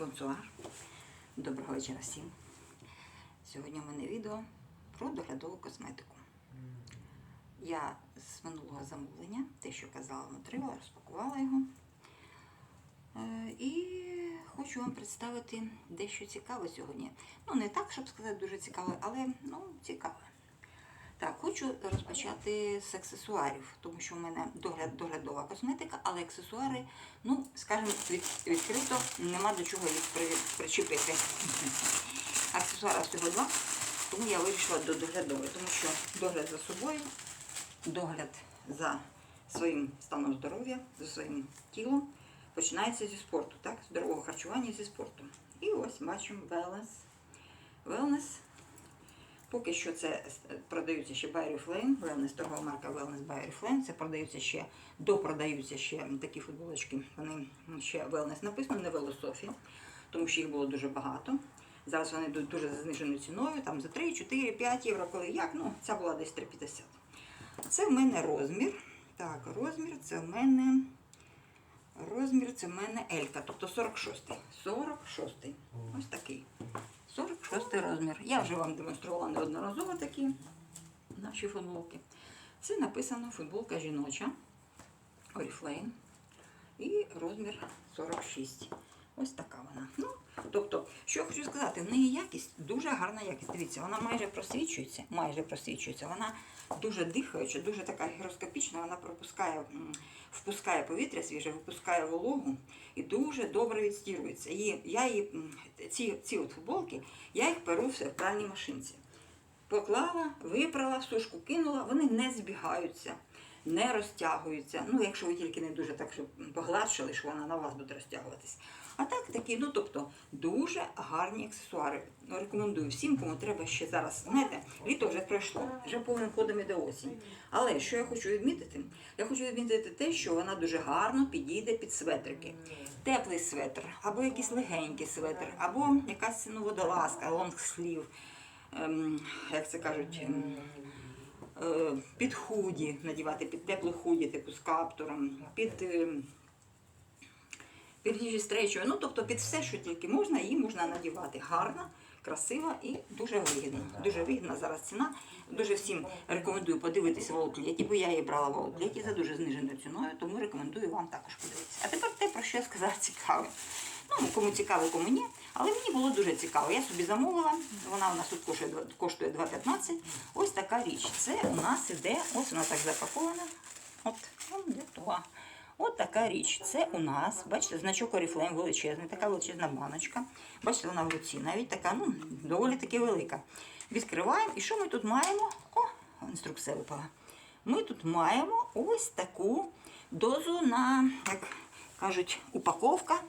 Бонсуар. Доброго вечора всім. Сьогодні в мене відео про доглядову косметику. Я з минулого замовлення, те, що казала, отримала, розпакувала його. Е, І хочу вам представити дещо цікаве сьогодні. Ну, не так, щоб сказати, дуже цікаве, але ну, цікаве. Так, хочу розпочати з аксесуарів, тому що в мене догляд, доглядова косметика, але аксесуари, ну, скажімо, від, відкрито нема до чого їх при, причепити. Аксесуарів всього два, тому я вирішила до доглядової, тому що догляд за собою, догляд за своїм станом здоров'я, за своїм тілом починається зі спорту, так? Здорового харчування зі спорту. І ось бачимо wellness. Wellness Поки що це е, продаються ще Reflame, Wellness, торгова марка Wellness Reflame. Це продаються ще, допродаються ще такі футболочки. Вони ще Wellness написано, не Велософі, тому що їх було дуже багато. Зараз вони йдуть дуже за зниженою ціною, там за 3, 4, 5 євро, коли як. Ну, ця була десь 3,50. Це в мене розмір. Так, розмір це в мене. Розмір це в мене Елька, тобто 46. 46. Ось такий. 46 розмір. Я вже вам демонструвала неодноразово такі наші футболки. Це написано футболка жіноча Oriflame. І розмір 46. Ось така вона. Ну, тобто, що хочу сказати, в неї якість дуже гарна якість. Дивіться, вона майже просвічується, майже просвічується. Вона дуже дихаюча, дуже така гігроскопічна, вона пропускає, впускає повітря свіже, випускає вологу і дуже добре відстірується. І я її, ці, ці от футболки, я їх перу в пральній машинці. Поклала, випрала, в сушку кинула, вони не збігаються, не розтягуються. Ну, якщо ви тільки не дуже так, щоб погладшили, що вона на вас буде розтягуватись. А так такі, ну тобто, дуже гарні аксесуари. Ну, Рекомендую всім, кому треба ще зараз. Знаєте, літо вже пройшло, вже повним ходом іде осінь. Але що я хочу відмітити? Я хочу відмітити те, що вона дуже гарно підійде під светрики. Теплий светр, або якийсь легенький светр, або якась ну, водолазка, лонгслів ем, як це кажуть, ем, е, під худі, надівати під теплу худі, типу з каптуром, під, ніжі стречою. Ну, тобто під все, що тільки можна, її можна надівати. Гарна, красива і дуже вигідна. Дуже вигідна зараз ціна. Дуже всім рекомендую подивитися в аутлеті, бо я її брала в аутлеті за дуже зниженою ціною, тому рекомендую вам також подивитися. А тепер те, про що я сказала, цікаве. Ну, кому цікаво, кому ні. Але мені було дуже цікаво. Я собі замовила, вона у нас тут коштує, коштує 2,15. Ось така річ. Це у нас іде, ось вона так запакована. От, ну, то. От така річ. Це у нас, бачите, значок Oriflame величезний, така величезна баночка. Бачите, вона в руці, навіть така, ну, доволі таки велика. Відкриваємо. І що ми тут маємо? О, інструкція випала. Ми тут маємо ось таку дозу на, як кажуть, упаковка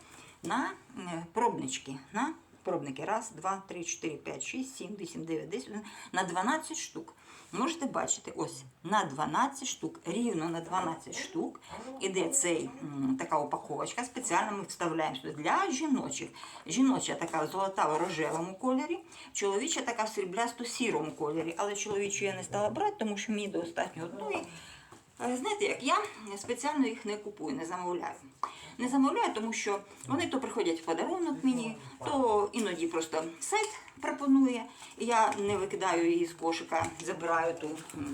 на е, пробнички. На пробники. Раз, два, три, чотири, п'ять, шість, сім, вісім, дев'ять, десять, на 12 штук. Можете бачити, ось на 12 штук, рівно на 12 штук іде цей така упаковочка. Спеціально ми вставляємо сюди для жіночих. Жіноча така в золотаво-рожевому кольорі, чоловіча така в сріблясто-сірому кольорі. Але чоловічу я не стала брати, тому що мені достатньо одної. Е, Знаєте, як я спеціально їх не купую, не замовляю. Не замовляю, тому що вони то приходять в подарунок мені, то іноді просто сайт пропонує, я не викидаю її з кошика, забираю ту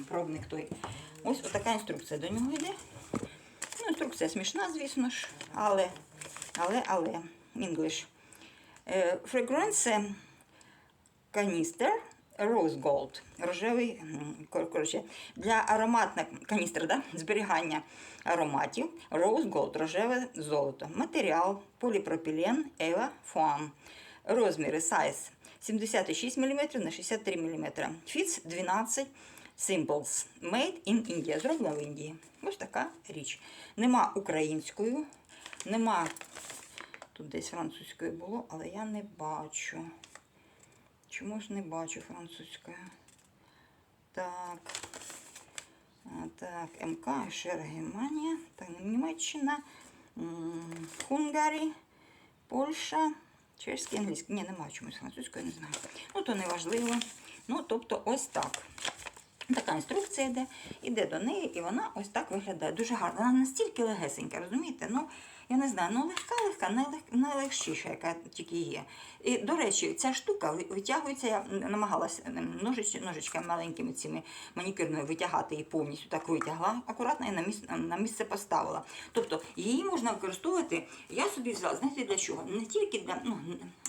пробник той. Ось така інструкція до нього йде. Ну, інструкція смішна, звісно ж, але, але, але, English. Е, Fragrance каністер Rose Gold, рожевий, коротше, для ароматна каністра, да? зберігання ароматів. Rose Gold, рожеве золото. Матеріал поліпропілен Eva Foam. Розміри size 76 мм на 63 мм. Фіц 12 Simples. Made in India. Зроблено в Індії. Ось така річ. Нема українською, нема. Тут десь французькою було, але я не бачу. Чому ж не бачу французькою? Так. Так, МК, ШР Германія, так, Німеччина, Хунгарі, Польща, чеський, англійський. Ні, немає чомусь французької, не знаю. Ну, то не важливо. Ну, тобто, ось так. Така інструкція йде, іде до неї, і вона ось так виглядає. Дуже гарна. Вона настільки легесенька, розумієте? Ну, я не знаю, ну легка, легка, найлег, найлегшіша, яка тільки є. І, до речі, ця штука витягується, я намагалася ем, ножич, ножичками маленькими цими манікюрною витягати її повністю, так витягла акуратно і на місце, на місце поставила. Тобто її можна використовувати, я собі взяла, знаєте для чого? Не тільки для, ну,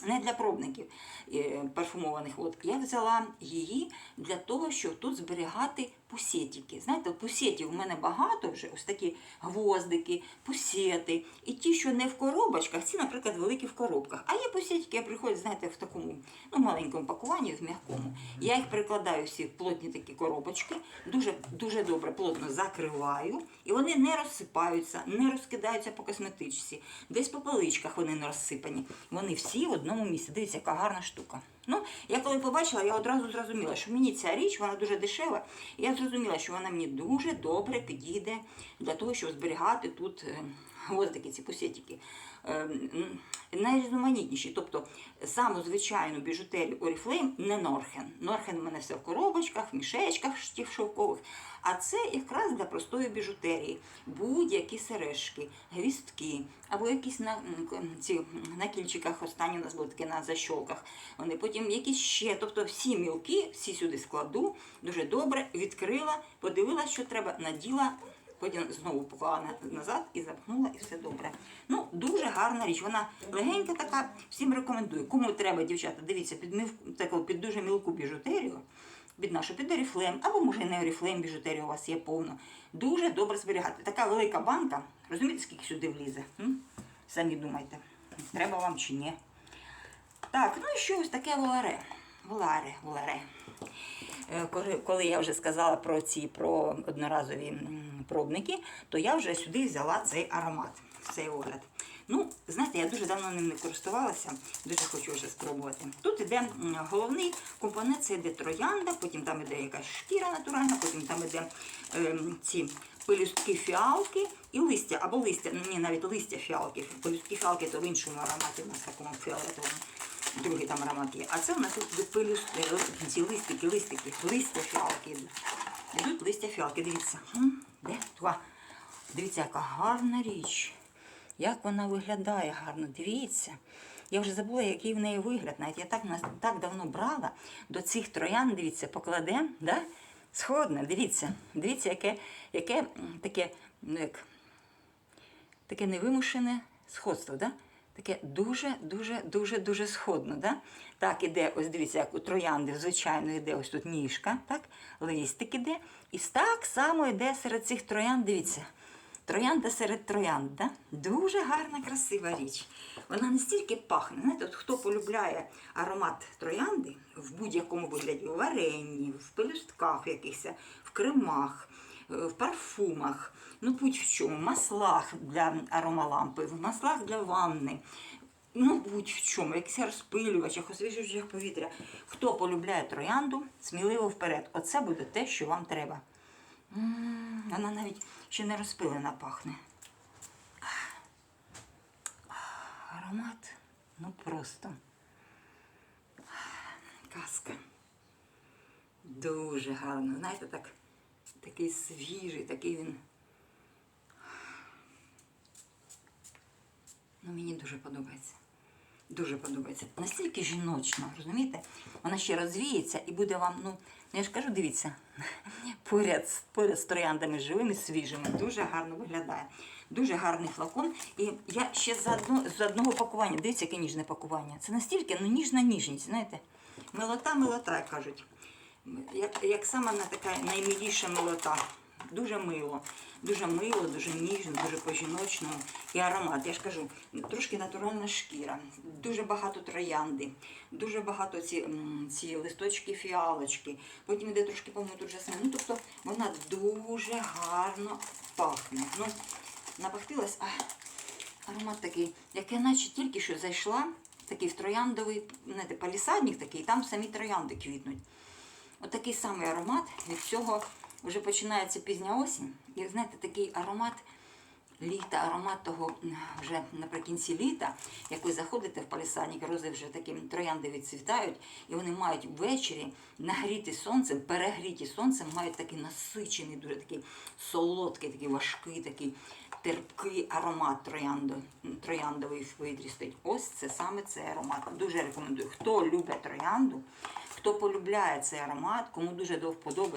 не для пробників е, парфумованих, от, я взяла її для того, щоб тут зберігати пусетики. Знаєте, пусетів у мене багато вже, ось такі гвоздики, пусети. І ті, що не в коробочках, ці, наприклад, великі в коробках. А є пусетики, я приходять, знаєте, в такому ну, маленькому пакуванні, в м'якому. Я їх прикладаю всі в плотні такі коробочки, дуже, дуже добре, плотно закриваю, і вони не розсипаються, не розкидаються по косметичці. Десь по поличках вони не розсипані. Вони всі в одному місці. Дивіться, яка гарна штука. Ну, я коли побачила, я одразу зрозуміла, що мені ця річ, вона дуже дешева. І я зрозуміла, що вона мені дуже добре підійде для того, щоб зберігати тут е, гвоздики, ці пусетики. Е, м, Найрізноманітніші. Тобто саму звичайну біжутерію Oriflame не Норхен. Норхен в мене все в коробочках, в мішечках штів шовкових. А це якраз для простої біжутерії. Будь-які сережки, гвістки, або якісь на ці на кільчиках останні у нас були такі на защолках. Вони потім якісь ще. Тобто всі мілки, всі сюди складу, дуже добре, відкрила, подивилася, що треба, наділа. Потім знову поклала назад і запхнула, і все добре. Ну, дуже гарна річ. Вона легенька така, всім рекомендую. Кому треба, дівчата, дивіться, під, мив, таку, під дуже мілку біжутерію, під нашу, під оріфлейм, або може не оріфлейм біжутерію у вас є повно. Дуже добре зберігати. Така велика банка, розумієте, скільки сюди влізе? М? Самі думайте, треба вам чи ні. Так, ну і що ось таке воларе. Воларе, воларе. Е, коли- я вже сказала про ці про одноразові пробники, то я вже сюди взяла цей аромат, цей огляд. Ну, знаєте, я дуже давно ним не користувалася, дуже хочу вже спробувати. Тут іде головний компонент, це йде троянда, потім там іде якась шкіра натуральна, потім там іде ем, ці пелюстки фіалки і листя, або листя, ні, навіть листя фіалки. Пелюстки фіалки то в іншому ароматі, у нас такому фіолетовому. Другий там аромат є. А це у нас тут йде ці листики, листики, листя фіалки йдуть. Листя фіалки, дивіться. Де? Туа. Дивіться, яка гарна річ. Як вона виглядає гарно, дивіться. Я вже забула, який в неї вигляд. Навіть я так, так давно брала до цих троян, дивіться, покладемо, да? сходне, дивіться. Дивіться, яке, яке таке, ну як, таке невимушене сходство, да? Таке дуже, дуже, сходно. Да? Так, іде, ось дивіться, як у троянди, звичайно, іде ось тут ніжка, так? листик іде. І так само йде серед цих троянд, дивіться. Троянда серед троянд, да? дуже гарна, красива річ. Вона настільки пахне. Знаєте, от хто полюбляє аромат троянди в будь-якому вигляді, у варенні, в пелюстках якихось, в кремах, в парфумах, ну будь-в чому, в маслах для аромалампи, в маслах для ванни. Ну, будь-в чому, якихось розпилювачах, освіжуючих повітря. Хто полюбляє троянду, сміливо вперед. Оце буде те, що вам треба. М, Вона навіть ще не розпилена пахне. Ах. Ах, Аромат, ну просто. Казка. Дуже гарно. Знаєте, так, такий свіжий, такий він. Ну, мені дуже подобається. Дуже подобається. Настільки жіночно, розумієте? Вона ще розвіється і буде вам, ну, я ж кажу, дивіться, поряд, поряд з трояндами живими, свіжими. Дуже гарно виглядає. Дуже гарний флакон. І я ще з, одно, одного пакування, дивіться, яке ніжне пакування. Це настільки ну, ніжна ніжність, знаєте. Милота, милота, кажуть. Як, як сама на така наймиліша милота. Дуже мило, дуже мило, дуже ніжно, дуже по-жіночному. І аромат, я ж кажу, трошки натуральна шкіра, дуже багато троянди, дуже багато ці, ці листочки фіалочки. Потім йде трошки, по-моєму, тут жасмин. Ну, тобто вона дуже гарно пахне. Ну, напахтилась, а аромат такий, як я наче тільки що зайшла, такий в трояндовий, знаєте, палісадник такий, там самі троянди квітнуть. Отакий самий аромат від цього вже починається пізня осінь. І знаєте, такий аромат літа, аромат того вже наприкінці літа, як ви заходите в палісадник, рози вже такі троянди відцвітають, і вони мають ввечері нагріти сонцем, перегріті сонцем, мають такий насичений, дуже такий солодкий, такий важкий, такий терпкий аромат троянду, трояндовий в повітрі стоїть. Ось це саме цей аромат. Дуже рекомендую. Хто любить троянду, хто полюбляє цей аромат, кому дуже до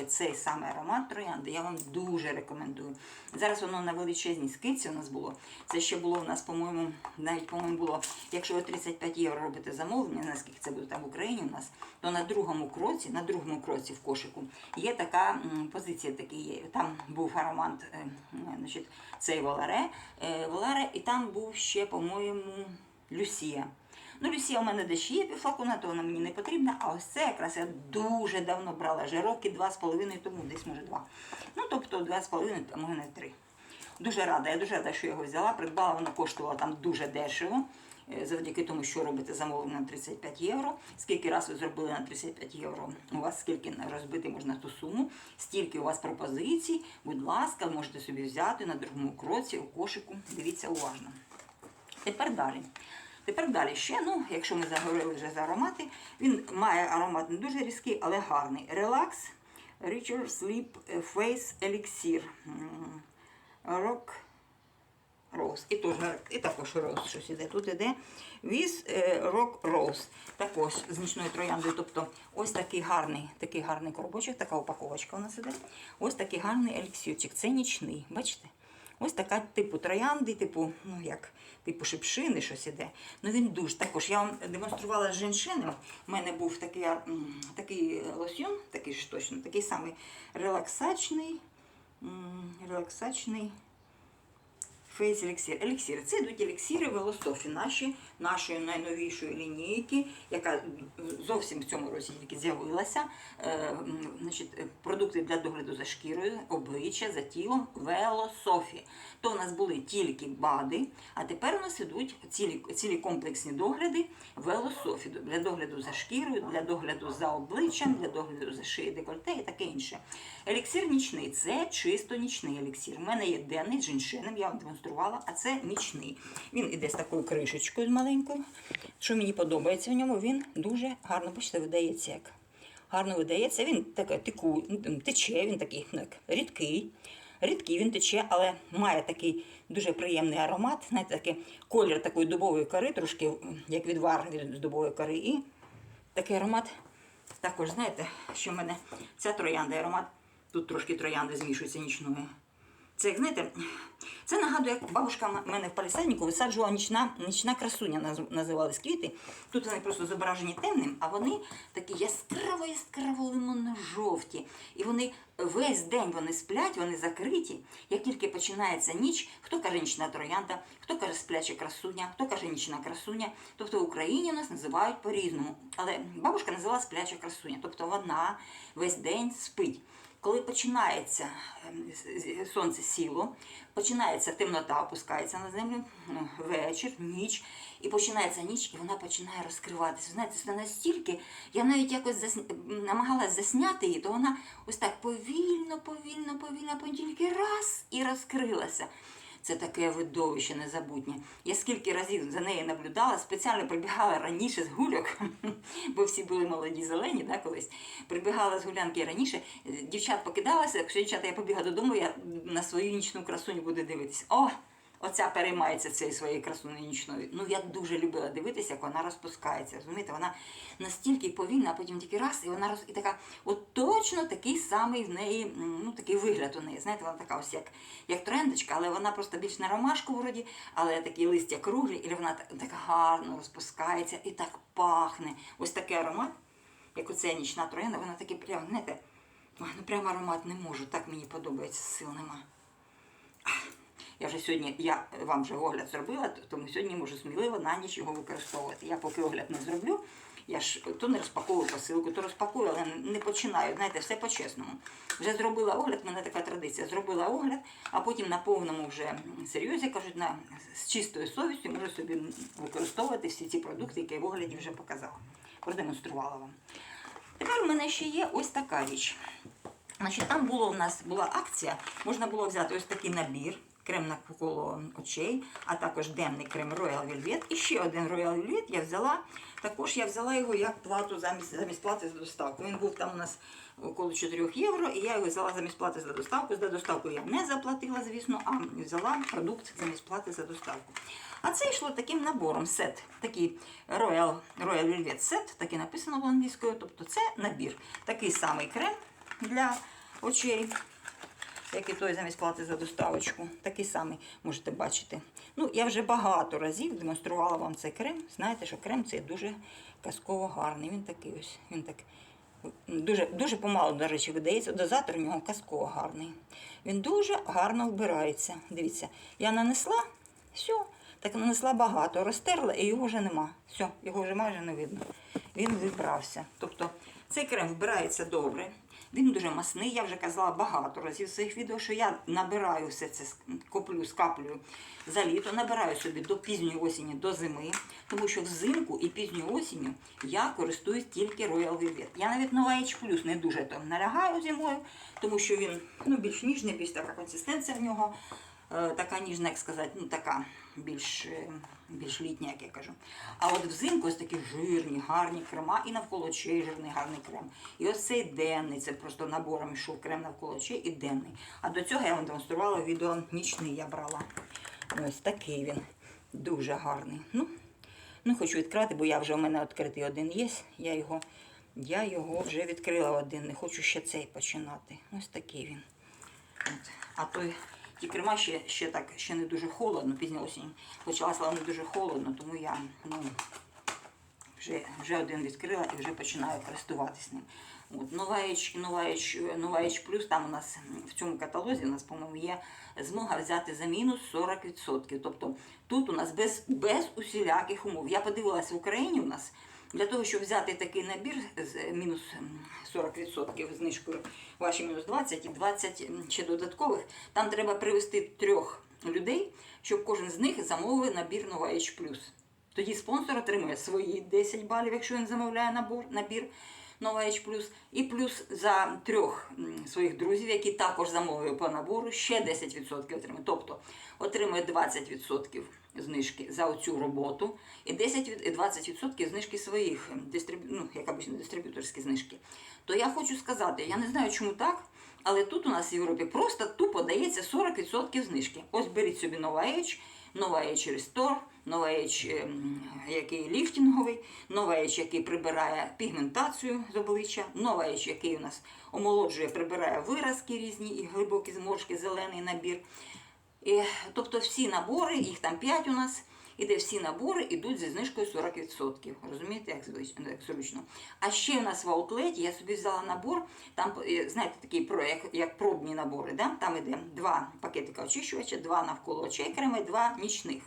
цей саме аромат троянди, я вам дуже рекомендую. Зараз воно на величезній скидці у нас було. Це ще було у нас, по-моєму, навіть по-моєму було, якщо ви 35 євро робите замовлення, наскільки це буде там в Україні у нас, то на другому кроці, на другому кроці в кошику є така позиція, такий є. Там був аромат, е, значить, цей Воларе, е, Воларе, і там був ще, по-моєму, Люсія. Ну, Люсія у мене дещо є півфлакона, то вона мені не потрібна. А ось це якраз я дуже давно брала, вже роки два з половиною тому, десь може два. Ну, тобто два з половиною, а може не три. Дуже рада, я дуже рада, що його взяла. Придбала, воно коштувало там дуже дешево. е, Завдяки тому, що робите замовлення на 35 євро. Скільки раз ви зробили на 35 євро, у вас скільки розбити можна ту суму, стільки у вас пропозицій. Будь ласка, можете собі взяти на другому кроці у кошику. Дивіться уважно. Тепер далі. Тепер далі ще, ну, якщо ми заговорили вже за аромати, він має аромат не дуже різкий, але гарний. Relax Richer Sleep Face Elixir. Rock Rose. І, теж, і також Rose щось іде. Тут іде With е, Rock Rose. Також з нічною трояндою. Тобто ось такий гарний, такий гарний коробочок, така упаковочка у нас іде. Ось такий гарний еліксірчик. Це нічний. Бачите? Ось така типу троянди, типу, ну як, типу шипшини, щось іде. Ну він дуже також. Я вам демонструвала з женшинем. У мене був такий, такий лосьон, такий ж точно, такий самий релаксачний, релаксачний Фейс еліксір. Еліксіри. Це йдуть еліксіри велософі наші, нашої найновішої лінійки, яка зовсім в цьому році тільки з'явилася. Е, значить, продукти для догляду за шкірою, обличчя, за тілом, велософі. То у нас були тільки БАДи, а тепер у нас ідуть цілі, цілі комплексні догляди велософі для догляду за шкірою, для догляду за обличчям, для догляду за шиєю, декольте і таке інше. Еліксир нічний це чисто нічний еліксир. У мене є денний з джиншеном, я вам демонструвала, а це нічний. Він іде з такою кришечкою маленькою. Що мені подобається в ньому, він дуже гарно бачите, видається як. Гарно видається, він таке тику, тече, він такий ну, як, рідкий. Рідкий він тече, але має такий дуже приємний аромат. Знаєте, такий колір такої дубової кори, трошки як відвар від дубової кори. І такий аромат. Також, знаєте, що в мене ця троянда аромат, тут трошки троянди змішуються нічною. Це, знаєте, це нагадує, як бабушка в мене в палісаднику висаджувала нічна, нічна красуня, наз- називались квіти. Тут вони просто зображені темним, а вони такі яскраво, яскраво лимонно-жовті. І вони весь день вони сплять, вони закриті. Як тільки починається ніч, хто каже нічна троянда, хто каже спляча красуня, хто каже нічна красуня. Тобто в Україні нас називають по-різному. Але бабушка називала спляча красуня. Тобто вона весь день спить. Коли починається ем, сонце сіло, починається темнота, опускається на землю, вечір, ніч, і починається ніч, і вона починає розкриватися. Знаєте, це настільки, я навіть якось засня... намагалась засняти її, то вона ось так повільно, повільно, повільно, тільки раз і розкрилася. Це таке видовище незабутнє. Я скільки разів за нею наблюдала, спеціально прибігала раніше з гульок, бо всі були молоді зелені, да, колись. Прибігала з гулянки раніше, е, дівчат покидалася, якщо дівчата я побігла додому, я на свою нічну красуню буду дивитися. О! Оця переймається цією своєю красуною нічною. Ну я дуже любила дивитися, як вона розпускається. Розумієте, вона настільки повільна, а потім тільки раз, і вона роз... і така, от точно такий самий в неї, ну такий вигляд у неї. Знаєте, вона така ось як, як трендочка, але вона просто більш на ромашку вроді, але такі листя круглі, і вона так, гарно розпускається і так пахне. Ось такий аромат, як оця нічна троянда, вона такий прям, знаєте, ну прямо аромат не можу, так мені подобається, сил нема. Я вже сьогодні, я вам вже огляд зробила, тому сьогодні можу сміливо на ніч його використовувати. Я поки огляд не зроблю, я ж то не розпаковую посилку, то розпакую, але не починаю. Знаєте, все по-чесному. Вже зробила огляд, в мене така традиція. Зробила огляд, а потім на повному вже серйозі кажуть, на з чистою совістю можу собі використовувати всі ці продукти, які я в огляді вже показала, продемонструвала вам. Тепер у мене ще є ось така річ. Значить, там було у нас була акція, можна було взяти ось такий набір крем навколо очей, а також денний крем Royal Velvet. І ще один Royal Velvet я взяла. Також я взяла його як плату замість, замість плати за доставку. Він був там у нас около 4 євро, і я його взяла замість плати за доставку. За доставку я не заплатила, звісно, а взяла продукт замість плати за доставку. А це йшло таким набором сет, такий Royal, Royal Velvet Set, так і написано англійською. Тобто це набір. Такий самий крем для очей, як і той замість плати за доставочку. Такий самий можете бачити. Ну, я вже багато разів демонструвала вам цей крем. Знаєте, що крем цей дуже казково гарний. Він такий ось, він так дуже, дуже помало, до речі, видається. Дозатор у нього казково гарний. Він дуже гарно вбирається. Дивіться, я нанесла, все, так нанесла багато, розтерла і його вже нема. Все, його вже майже не видно. Він вибрався. Тобто цей крем вбирається добре. Він дуже масний. Я вже казала багато разів в своїх відео, що я набираю все це, коплю, скаплюю за літо, набираю собі до пізньої осені, до зими, тому що взимку і пізньою осінню я користуюсь тільки Royal Velvet. Я навіть нова H Plus не дуже там налягаю зимою, тому що він ну, більш ніжний, більш така консистенція в нього. е, Така ніжна, як сказати, ну така більш, е, більш літня, як я кажу. А от взимку ось такі жирні, гарні крема, і навколо очей жирний гарний крем. І ось цей денний, це просто набором йшов крем навколо очей і денний. А до цього я вам демонструвала відео нічний я брала. Ось такий він. Дуже гарний. Ну, ну хочу відкрити, бо я вже у мене відкритий один є. Я його, я його вже відкрила один. Не хочу ще цей починати. Ось такий він. От. А той ті крема ще, ще так ще не дуже холодно, пізня осінь почалася, але не дуже холодно, тому я ну, вже, вже один відкрила і вже починаю користуватись ним. От, нова H, нова H, нова H там у нас в цьому каталозі у нас, по-моєму, є змога взяти за мінус 40%. Тобто тут у нас без, без усіляких умов. Я подивилася в Україні у нас. Для того, щоб взяти такий набір з мінус м, 40% знижкою, ваші мінус 20 і 20 ще додаткових, там треба привести трьох людей, щоб кожен з них замовив набір Нова H+. Тоді спонсор отримує свої 10 балів, якщо він замовляє набор, набір Нова H+, і плюс за трьох своїх друзів, які також замовили по набору, ще 10% отримує. Тобто отримує 20% знижки за оцю роботу і 10 20% знижки своїх м, дистриб'ю... ну, як обично, дистриб'юторські знижки. То я хочу сказати, я не знаю, чому так, але тут у нас в Європі просто тупо дається 40% знижки. Ось беріть собі Нова H, Нова H Restore, Нова H, ем, який ліфтинговий, Нова H, який прибирає пігментацію з обличчя, Нова H, який у нас омолоджує, прибирає виразки різні і глибокі зморшки, зелений набір. І, тобто всі набори, їх там 5 у нас, і де всі набори йдуть зі знижкою 40%. Розумієте, як звич- як зручно. А ще у нас в аутлеті я собі взяла набор, там, е, знаєте, такий про, як, як пробні набори. Да? Там іде два пакетика очищувача, два навколо очей креми, два нічних.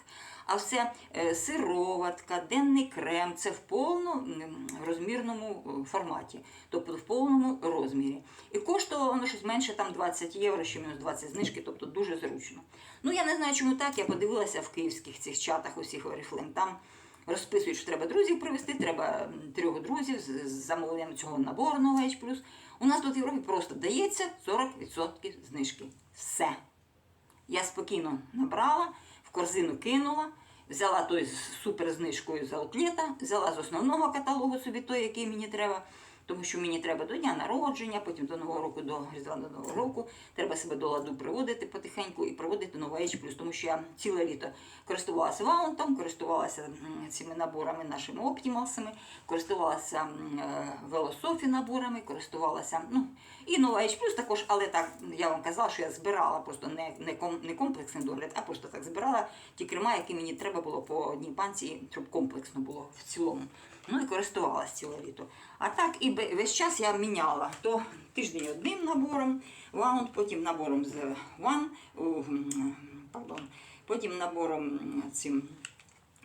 А все е, сироватка, денний крем це в повному розмірному е, форматі, тобто в повному розмірі. І коштувало воно щось менше там 20 євро, ще мінус 20 знижки, тобто дуже зручно. Ну я не знаю, чому так. Я подивилася в київських цих чатах усіх Oriflame. Там розписують, що треба друзів привезти, треба трьох друзів з, замовленням цього набору на H+. У нас тут в Європі просто дається 40% знижки. Все. Я спокійно набрала, корзину кинула, взяла той з суперзнижкою з аутлета, взяла з основного каталогу собі той, який мені треба. Тому що мені треба до дня народження, потім до Нового року, до Різдва до Нового року. Треба себе до ладу приводити потихеньку і проводити новий H+. Тому що я ціле літо користувалася ваунтом, користувалася цими наборами нашими оптімалсами, користувалася е, велософі наборами, користувалася ну, і нова H+, також, але так, я вам казала, що я збирала просто не, не, не комплексний догляд, а просто так збирала ті крема, які мені треба було по одній банці, щоб комплексно було в цілому. Ну і користувалася ціле літо. А так і весь час я міняла. То тиждень одним набором, ваунд, потім набором з м, пардон, потім набором цим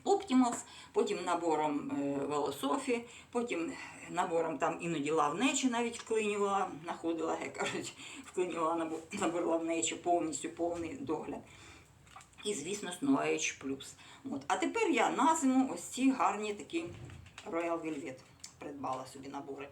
Optimals, потім набором е, Велософі, потім набором там іноді лавнечі навіть вклинювала, знаходила, як кажуть, вклинювала набор, набор лавнечі, повністю повний догляд. І, звісно, Snow H+. От. А тепер я на зиму ось ці гарні такі Royal Velvet придбала собі набори.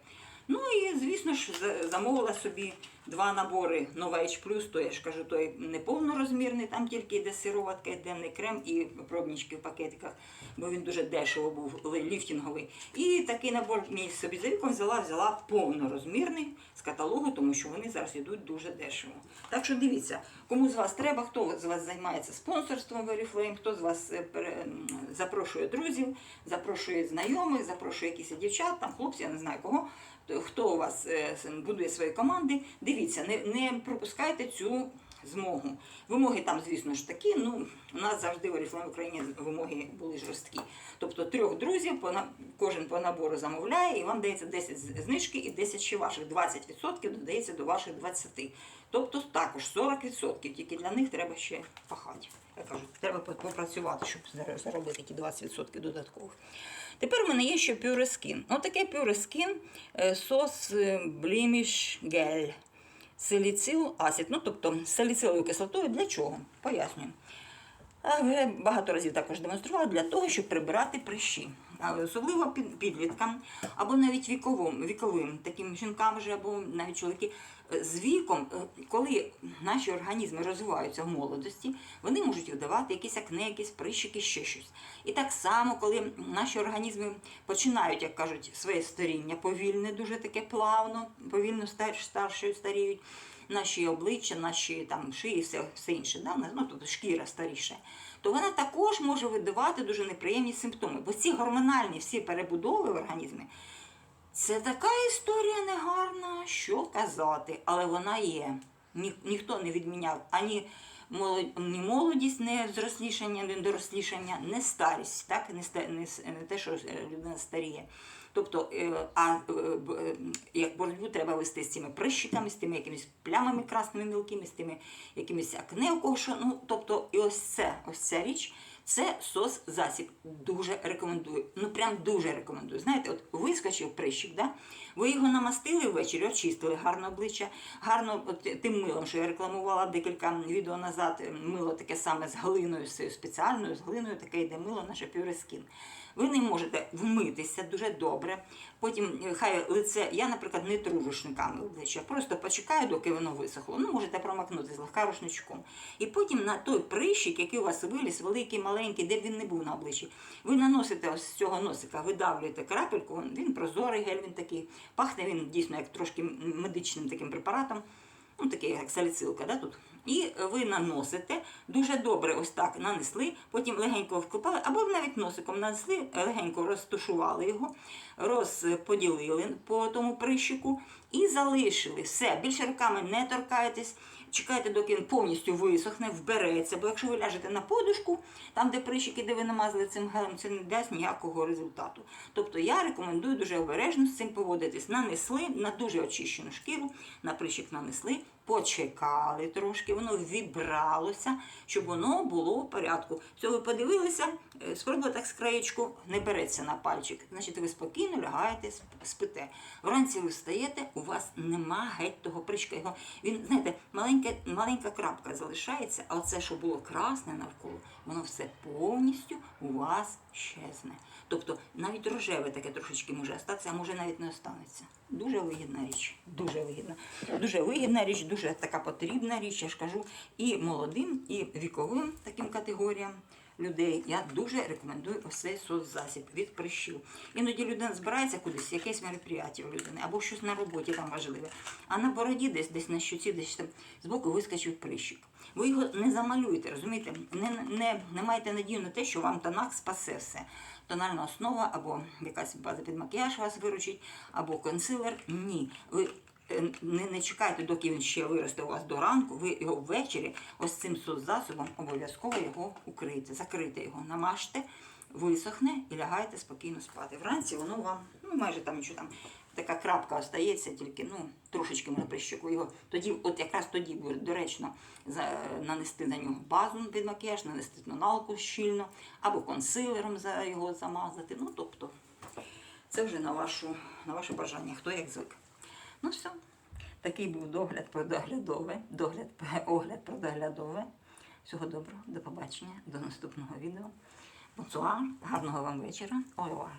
Ну і, звісно ж, замовила собі два набори Nova H+, то я ж кажу, той не повнорозмірний, там тільки йде сироватка, денний крем і пробнички в пакетиках, бо він дуже дешево був ліфтинговий. І такий набор мій собі за віком взяла, взяла повнорозмірний з каталогу, тому що вони зараз йдуть дуже дешево. Так що дивіться, кому з вас треба, хто з вас займається спонсорством в Oriflame, хто з вас е, запрошує друзів, запрошує знайомих, запрошує якісь дівчат, там хлопців, я не знаю кого. То Хто у вас е, будує свої команди, дивіться, не, не пропускайте цю змогу. Вимоги там, звісно ж такі. Ну, у нас завжди в Oriflame Україні вимоги були жорсткі. Тобто трьох друзів по кожен по набору замовляє, і вам дається 10 знижки і 10 ще ваших. 20% додається до ваших 20. Тобто також 40%, тільки для них треба ще пахати. Я кажу, треба попрацювати, щоб зар- заробити ті 20% додаткових. Тепер в мене є ще пюрескін. Отаке пюрескін сос е, бліміш гель. Саліцил асід, ну тобто саліциловою кислотою для чого? Пояснюю. Багато разів також демонструвала для того, щоб прибирати прищі. А Особливо підліткам, або навіть віковим, віковим таким жінкам вже, або навіть чоловіки. Е, З віком, е, коли наші організми розвиваються в молодості, вони можуть видавати якісь акне, якісь прищики, ще щось. І так само, коли наші організми починають, як кажуть, своє старіння повільне, дуже таке плавно, повільно стар- старшою старіють, наші обличчя, наші там шиї, все, все інше, да? ну, тобто шкіра старіша, то вона також може видавати дуже неприємні симптоми. Бо ці гормональні всі перебудови в організмі, це така історія негарна, що казати, але вона є. Ні, ніхто не відміняв ані ні молодість, не зрослішання, не дорослішання, не старість, так? не, не, не те, що е, людина старіє. Тобто, е, а е, як боротьбу треба вести з цими прищиками, з тими якимись плямами красними мілкими, з тими якимись акне у кого що. Ну, тобто, і ось це, ось ця річ. Це сос засіб. Дуже рекомендую. Ну прям дуже рекомендую. Знаєте, от вискочив прищик, да? ви його намастили ввечері, очистили гарно обличчя, гарно от, тим милом, що я рекламувала декілька відео назад. е, Мило таке саме з глиною, з спеціальною, з глиною таке йде мило, наше пюрескін. Ви не можете вмитися дуже добре. Потім е, хай лице, я, наприклад, не тру рушниками обличчя, просто почекаю, доки воно висохло. Ну, можете промакнути злегка рушничком. І потім на той прищик, який у вас виліз, великий, маленький, де б він не був на обличчі, ви наносите ось з цього носика, видавлюєте крапельку, він прозорий гель, він такий. Пахне він дійсно як трошки медичним таким препаратом ну такий як саліцилка, да, тут. І ви наносите дуже добре, ось так нанесли, потім легенько вклепали, або навіть носиком нанесли, легенько розтушували його, розподілили по тому прищику і залишили. Все, більше руками не торкаєтесь. Чекайте, доки він повністю висохне, вбереться. Бо якщо ви ляжете на подушку, там, де прищики, де ви намазали цим гелем, це не дасть ніякого результату. Тобто я рекомендую дуже обережно з цим поводитись. Нанесли на дуже очищену шкіру, на прищик нанесли, почекали трошки, воно вібралося, щоб воно було в порядку. Все, ви подивилися, спробуйте так з краєчку, не береться на пальчик. Значить, ви спокійно лягаєте, спите. Вранці ви встаєте, у вас нема геть того прищика. Його, він, знаєте, маленька, маленька крапка залишається, а оце, що було красне навколо, воно все повністю у вас щезне. Тобто навіть рожеве таке трошечки може остатися, а може навіть не останеться. Дуже вигідна річ. Дуже вигідна. Дуже вигідна річ, дуже така потрібна річ, я ж кажу, і молодим, і віковим таким категоріям людей. Я дуже рекомендую ось цей соцзасіб від прищів. Іноді людина збирається кудись, якесь мероприятие у людини, або щось на роботі там важливе. А на бороді десь, десь на щуці, десь там збоку вискочив прищик. Ви його не замалюєте, розумієте? Не, не, не маєте надію на те, що вам тонак спасе все. Тональна основа або якась база під макіяж вас виручить, або консилер. Ні. Ви не, не чекайте, доки він ще виросте у вас до ранку. Ви його ввечері ось цим соцзасобом обов'язково його укрийте, закрийте його, намажте, висохне і лягаєте спокійно спати. Вранці воно вам, ну майже там нічого там. Така крапка остається, тільки ну, трошечки може прищеку його. Тоді, от якраз тоді буде доречно нанести на нього базу під макіяж, нанести тоналку щільно, або консилером його замазати. Ну, тобто, це вже на, вашу, на ваше бажання, хто як звик. Ну все. Такий був догляд про доглядове, догляд, огляд про доглядове. Всього доброго, до побачення, до наступного відео. Бонсуар, гарного вам вечора. Revoir.